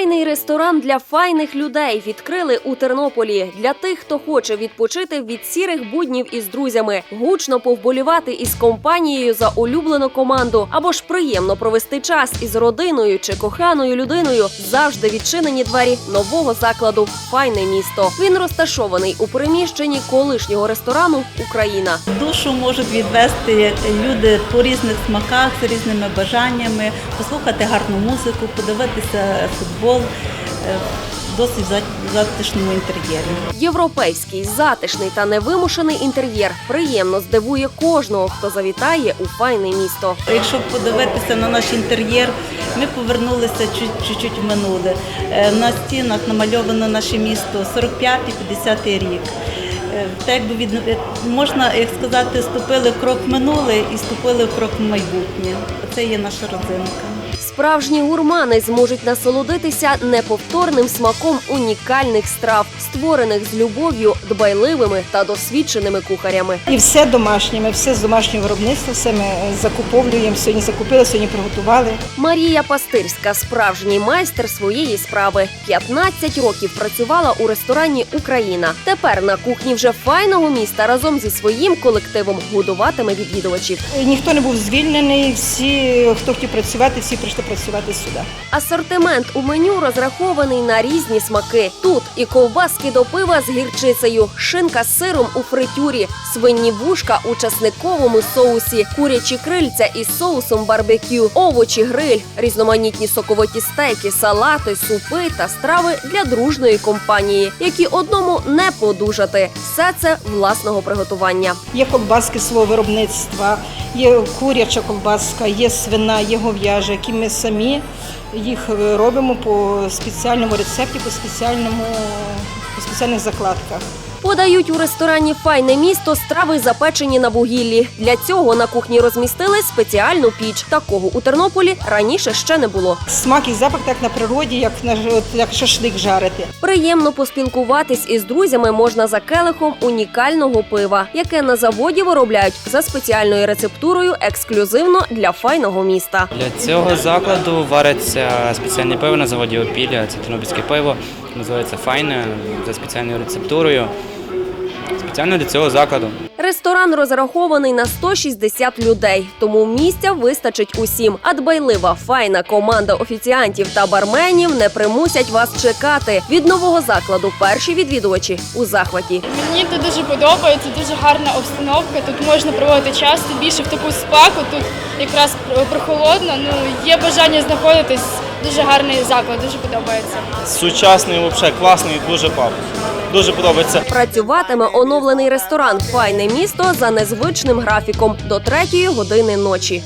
Файний ресторан для файних людей відкрили у Тернополі для тих, хто хоче відпочити від сірих буднів із друзями, гучно повболівати із компанією за улюблену команду або ж приємно провести час із родиною чи коханою людиною. Завжди відчинені двері нового закладу Файне місто. Він розташований у приміщенні колишнього ресторану Україна. Душу можуть відвести люди по різних смаках з різними бажаннями, послухати гарну музику, подивитися футбол е, досить затишному інтер'єрі. Європейський, затишний та невимушений інтер'єр приємно здивує кожного, хто завітає у файне місто. Якщо подивитися на наш інтер'єр, ми повернулися чуть- чуть-чуть в минуле. Е, На стінах намальовано наше місто 45-50 рік. Е, Так якби від можна як сказати, ступили крок в минуле і ступили в крок в майбутнє. Це є наша родзинка. Справжні гурмани зможуть насолодитися неповторним смаком унікальних страв, створених з любов'ю, дбайливими та досвідченими кухарями. І все домашнє, ми все з домашнього виробництва, все ми е, закуповуємо. Сьогодні закупили, сьогодні приготували. Марія Пастирська, справжній майстер своєї справи. 15 років працювала у ресторані Україна. Тепер на кухні вже файного міста разом зі своїм колективом годуватиме відвідувачів. Е, Ніхто не був звільнений, всі, хто хотів працювати, всі прийшли працювати сюди. Асортимент у меню розрахований на різні смаки. Тут і ковбаски до пива з гірчицею, шинка з сиром у фритюрі, свинні вушка у часниковому соусі, курячі крильця із соусом барбекю, овочі гриль, різноманітні соковиті стейки, салати, супи та страви для дружної компанії, які одному не подужати. Все це власного приготування. Є колбаски свого виробництва, є куряча колбаска, є свина, є гов'яжа, які ми самі їх е, робимо по спеціальному рецепті, по спеціальному по спеціальних закладках. Подають у ресторані Файне місто страви запечені на вугіллі. Для цього на кухні розмістили спеціальну піч. Такого у Тернополі раніше ще не було. Смак і запах так на природі, як на ж- як шашлик жарити. Приємно поспілкуватись із друзями можна за келихом унікального пива, яке на заводі виробляють за спеціальною рецептурою ексклюзивно для файного міста. Для цього закладу вариться спеціальне пиво на заводі Опілля. Це тернопільське пиво, називається файне за спеціальною рецептурою. Спеціально для цього закладу. Ресторан розрахований на 160 людей, тому місця вистачить усім. А дбайлива файна команда офіціантів та барменів не примусять вас чекати. Від нового закладу перші відвідувачі у захваті. Мені тут дуже подобається, дуже гарна обстановка. Тут можна проводити час, тим більше в таку спеку. Тут якраз прохолодно. Ну є бажання знаходитись. Дуже гарний заклад, дуже подобається. Сучасний, взагалі класний, дуже пап. Дуже подобається. Працюватиме оновлений ресторан Файне місто за незвичним графіком до третьої години ночі.